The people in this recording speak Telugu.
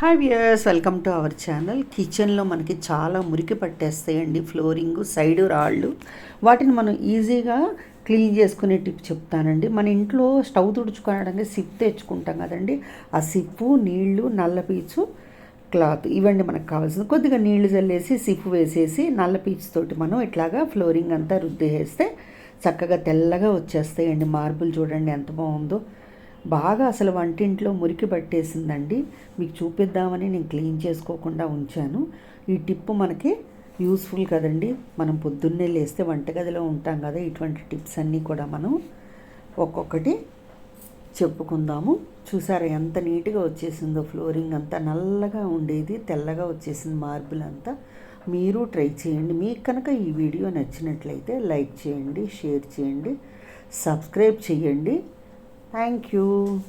Hi viewers welcome to our channel కిచెన్లో మనకి చాలా మురికి పట్టేస్తాయండి ఫ్లోరింగ్ సైడ్ రాళ్ళు. వాటిని మనం ఈజీగా క్లీన్ చేసుకునే టిప్ చెప్తానండి. మన ఇంట్లో స్టవ్ తుడుచుకోవడానికి సిప్ తెచ్చుకుంటాం కదండి. ఆ సిప్పు నీళ్ళు నల్ల పీచు క్లాత్ ఇవండి మనకు కావాల్సింది. కొద్దిగా నీళ్ళు చల్లేసి సిప్ వేసేసి నల్ల పీచు తోటి మనం ఇట్లాగా ఫ్లోరింగ్ అంతా రుద్దేస్తే చక్కగా తెల్లగా వచ్చేస్తాయండి. మార్బుల్ చూడండి ఎంత బాగుందో. బాగా అసలు వంటింట్లో మురికి పట్టేసిందండి. మీకు చూపిద్దామని నేను క్లీన్ చేసుకోకుండా ఉంచాను. ఈ టిప్ మనకి యూస్ఫుల్ కదండి. మనం పొద్దున్నే లేస్తే వంటగదిలో ఉంటాం కదా ఇటువంటి టిప్స్ అన్నీ కూడా మనం ఒక్కొక్కటి చెప్పుకుందాము. చూసారా ఎంత నీట్గా వచ్చేసిందో ఫ్లోరింగ్ అంతా. నల్లగా ఉండేది తెల్లగా వచ్చేసింది మార్బుల్ అంతా. మీరు ట్రై చేయండి. మీకు కనుక ఈ వీడియో నచ్చినట్లయితే లైక్ చేయండి షేర్ చేయండి సబ్స్క్రైబ్ చేయండి. Thank you.